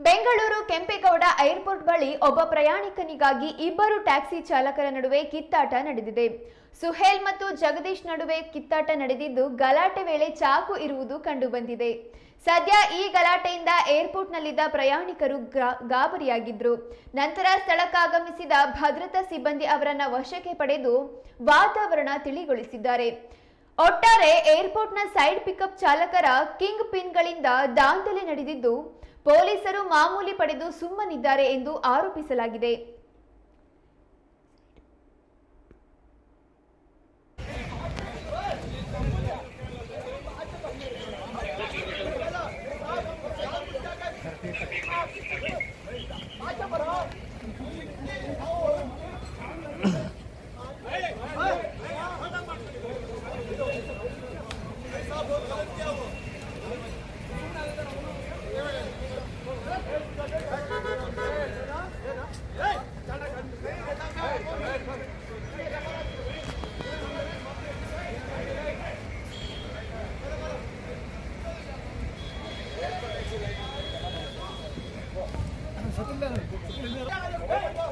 Bengaluru Kempegowda airport ಬಳಿ ಒಬ್ಬ ಪ್ರಯಾಣಿಕನಿಗಾಗಿ ಇಬ್ಬರು ಟ್ಯಾಕ್ಸಿ ಚಾಲಕರ ನಡುವೆ ಕಿತ್ತಾಟ ನಡೆದಿದೆ. ಸುಹೇಲ್ ಮತ್ತು ಜಗದೀಶ್ ನಡುವೆ ಕಿತ್ತಾಟ ನಡೆದಿದ್ದು ಗಲಾಟೆ ವೇಳೆ ಚಾಕು ಇರುವುದು ಕಂಡುಬಂದಿದೆ. ಸದ್ಯ ಈ ಗಲಾಟೆಯಿಂದ ಏರ್ಪೋರ್ಟ್ನಲ್ಲಿದ್ದ ಪ್ರಯಾಣಿಕರು ಗಾಬರಿಯಾಗಿದ್ರು. ನಂತರ ಸ್ಥಳಕ್ಕಾಗಮಿಸಿದ ಭದ್ರತಾ ಸಿಬ್ಬಂದಿ ಅವರನ್ನ ವಶಕ್ಕೆ ಪಡೆದು ವಾತಾವರಣ ತಿಳಿಗೊಳಿಸಿದ್ದಾರೆ. ಒಟ್ಟಾರೆ ಏರ್ಪೋರ್ಟ್ನ ಸೈಡ್ ಪಿಕಪ್ ಚಾಲಕರ ಕಿಂಗ್ ಪಿನ್ಗಳಿಂದ ದಾಂಧಲೆ ನಡೆದಿದ್ದು ಪೊಲೀಸರು ಮಾಮೂಲಿ ಪಡೆದು ಸುಮ್ಮನಿದ್ದಾರೆ ಎಂದು ಆರೋಪಿಸಲಾಗಿದೆ. Merde!